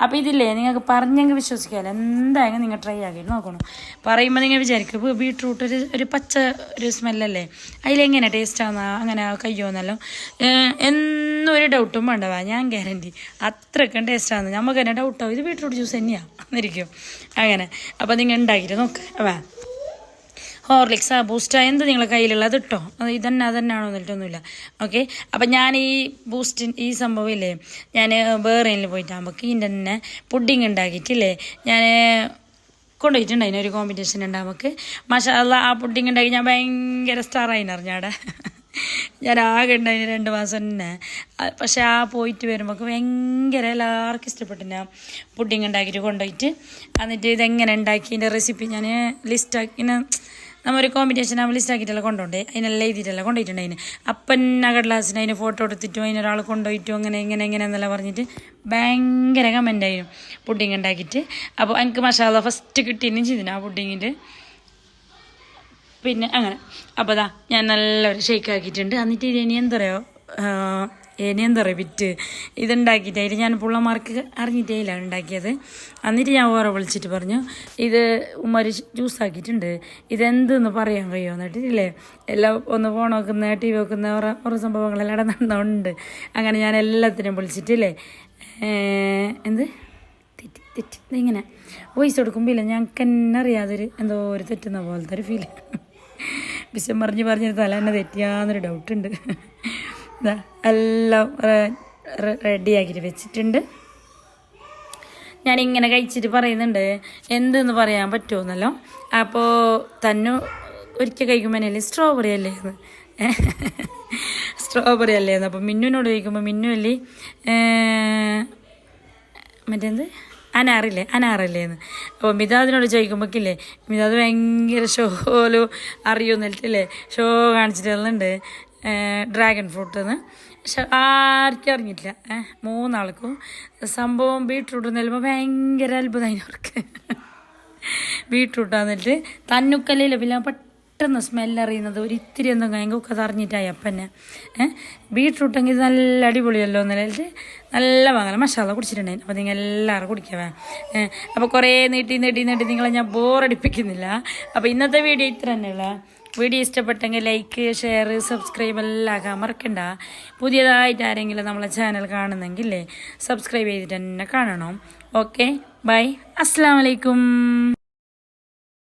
അപ്പോൾ ഇതില്ലേ നിങ്ങൾക്ക് പറഞ്ഞെങ്കിൽ വിശ്വസിക്കാമല്ലോ എന്തായാലും നിങ്ങൾ ട്രൈ ആക്കിയിട്ട് നോക്കണം. പറയുമ്പോൾ നിങ്ങൾ വിചാരിക്കും ബീട്രൂട്ട് ഒരു ഒരു പച്ച ഒരു സ്മെല്ലല്ലേ അതിലെങ്ങനെ ടേസ്റ്റ് ആണെന്നാ അങ്ങനെ കയ്യോന്നല്ലോ എന്നൊരു ഡൗട്ടും വേണ്ടവാ ഞാൻ ഗ്യാരണ്ടി അത്രയ്ക്കും ടേസ്റ്റാണ് നമുക്ക് തന്നെ ഡൗട്ടാവും ഇത് ബീട്രൂട്ട് ജ്യൂസ് തന്നെയാണ് എന്നിരിക്കും അങ്ങനെ. അപ്പോൾ നിങ്ങൾ ഉണ്ടാക്കിയിട്ട് നോക്ക് വാ. ഹോർലിക്സ് ആ ബൂസ്റ്റ് എന്ത് നിങ്ങളെ കയ്യിലുള്ളത് ഇട്ടോ. അത് ഇതന്നെ അതന്നെയാണോ എന്നിട്ടൊന്നുമില്ല ഓക്കെ അപ്പം ഞാൻ ഈ ബൂസ്റ്റ് ഈ സംഭവം ഇല്ലേ? ഞാൻ വേറെയിൽ പോയിട്ടാകുമ്പോൾ ഇതിന്റെ തന്നെ പുഡിങ് ഉണ്ടാക്കിയിട്ടില്ലേ? ഞാൻ കൊണ്ടുപോയിട്ടുണ്ടായിന് ഒരു കോമ്പറ്റീഷൻ ഉണ്ട് മഷാല ആ പുഡിങ് ഉണ്ടാക്കി ഞാൻ ഭയങ്കര സ്റ്റാറായിന് അറിഞ്ഞാടെ. ഞാൻ ആകെ ഉണ്ടായിന് രണ്ട് മാസം തന്നെ. പക്ഷെ ആ പോയിട്ട് വരുമ്പോൾ ഭയങ്കര എല്ലാവർക്കും ഇഷ്ടപ്പെട്ടു ഞാൻ പുഡിങ് ഉണ്ടാക്കിയിട്ട് കൊണ്ടുപോയിട്ട്. എന്നിട്ട് ഇതെങ്ങനെ ഉണ്ടാക്കി റെസിപ്പി ഞാൻ ലിസ്റ്റാക്കി ഇങ്ങനെ നമ്മൊരു കോമ്പറ്റീഷൻ നമ്മൾ ലിസ്റ്റ് ആക്കിയിട്ടല്ല കൊണ്ടുപോണ്ടേ അതിനെല്ലാം എഴുതിയിട്ടല്ല കൊണ്ടുപോയിട്ടുണ്ട് അപ്പൻ നഗർലാസിന് അതിന് ഫോട്ടോ എടുത്തിട്ടും അതിനൊരാൾ കൊണ്ടുപോയിട്ടും അങ്ങനെ ഇങ്ങനെ ഇങ്ങനെ എന്നെല്ലാം പറഞ്ഞിട്ട് ഭയങ്കര കമന്റ് ആയിരുന്നു. പുഡിങ് ഉണ്ടാക്കിയിട്ട്. അപ്പോൾ എനിക്ക് മസാല ഫസ്റ്റ് കിട്ടിയതിനും ചെയ്തിന് ആ പുഡിങ്ങിന്റെ പിന്നെ അങ്ങനെ. അപ്പോൾ അതാ ഞാൻ നല്ലൊരു ഷേക്ക് ആക്കിയിട്ടുണ്ട്. എന്നിട്ട് ഇനി എന്താ പറയുക ഇനി എന്താ പറയുക വിറ്റ്. ഇതുണ്ടാക്കിയിട്ട്. അതിൽ ഞാൻ പുള്ളമാർക്ക് അറിഞ്ഞിട്ടേ ഇല്ല ഉണ്ടാക്കിയത്. എന്നിട്ട് ഞാൻ ഓരോ വിളിച്ചിട്ട് പറഞ്ഞു ഇത് ഉമ്മര് ജ്യൂസ് ആക്കിയിട്ടുണ്ട്. ഇതെന്തെന്ന് പറയാൻ കഴിയുമോ? എന്നിട്ട് ഇല്ലേ എല്ലാം ഒന്ന് ഫോൺ വെക്കുന്ന ടി വി വെക്കുന്ന ഓരോ ഓരോ സംഭവങ്ങളെല്ലാം നടന്നുണ്ട്. അങ്ങനെ ഞാൻ എല്ലാത്തിനും വിളിച്ചിട്ടില്ലേ എന്ത്? തെറ്റി തെറ്റി. ഇങ്ങനെ. വോയിസ് കൊടുക്കുമ്പോൾ ഇല്ല ഞങ്ങൾക്ക് തന്നെ അറിയാതൊരു എന്തോ ഒരു തെറ്റുന്ന പോലത്തെ ഒരു ഫീൽ വിശം പറഞ്ഞ് പറഞ്ഞൊരു തല തന്നെ തെറ്റിയാന്നൊരു ഡൗട്ടുണ്ട് എല്ലാം റെഡിയാക്കിയിട്ട് വെച്ചിട്ടുണ്ട്. ഞാനിങ്ങനെ കഴിച്ചിട്ട് പറയുന്നുണ്ട് എന്തെന്ന് പറയാൻ പറ്റുമെന്നല്ലോ അപ്പോൾ തന്നു ഒരിക്കൽ കഴിക്കുമ്പോൾ സ്ട്രോബെറി അല്ലേ സ്ട്രോബെറി അല്ലേ അപ്പം മിന്നുവിനോട് ചോദിക്കുമ്പോൾ മിന്നു അല്ലേ മറ്റേന്ത് അനാറില്ലേ അനാറല്ലേന്ന് അപ്പോൾ മിതാദിനോട് ചോദിക്കുമ്പോഴേക്കില്ലേ മിതാദ് ഭയങ്കര ഷോലു അറിയുന്നില്ലേ ഷോ കാണിച്ചിട്ടുള്ളുണ്ട് ഡ്രാഗൺ ഫ്രൂട്ട് എന്ന് പക്ഷെ ആർക്കും അറിഞ്ഞിട്ടില്ല. മൂന്നാൾക്കും. സംഭവം ബീട്രൂട്ട് നൽകുമ്പോൾ ഭയങ്കര അത്ഭുതമായി അവർക്ക്. ബീട്രൂട്ട് വന്നിട്ട് തന്നുക്കല്ലില്ല പിന്നെ പെട്ടെന്ന് സ്മെല്ലറിയുന്നത് ഒരു ഇത്തിരി എന്തെങ്കിലും ഞങ്ങൾക്ക് അത് അറിഞ്ഞിട്ടായി അപ്പന്നെ. ബീട്രൂട്ടെങ്കിൽ നല്ല അടിപൊളിയല്ലോ എന്നിട്ട് നല്ല വാങ്ങല മസാല കുടിച്ചിട്ടുണ്ടായിരുന്നു. അപ്പോൾ നിങ്ങൾ എല്ലാവരും കുടിക്കാവേ. അപ്പോൾ കുറേ നീട്ടി നീട്ടി നീട്ടി നിങ്ങളെ ഞാൻ ബോറടിപ്പിക്കുന്നില്ല അപ്പോൾ ഇന്നത്തെ വീഡിയോ ഇത്ര തന്നെയുള്ള വീഡിയോ ഇഷ്ടപ്പെട്ടെങ്കിൽ ലൈക്ക് ഷെയർ സബ്സ്ക്രൈബ് എല്ലാം മറക്കണ്ട. പുതിയതായിട്ട് ആരെങ്കിലും നമ്മളെ ചാനൽ കാണുന്നെങ്കിൽ സബ്സ്ക്രൈബ് ചെയ്തിട്ട് തന്നെ കാണണം. ഓക്കെ ബൈ അസ്സാം വലൈക്കും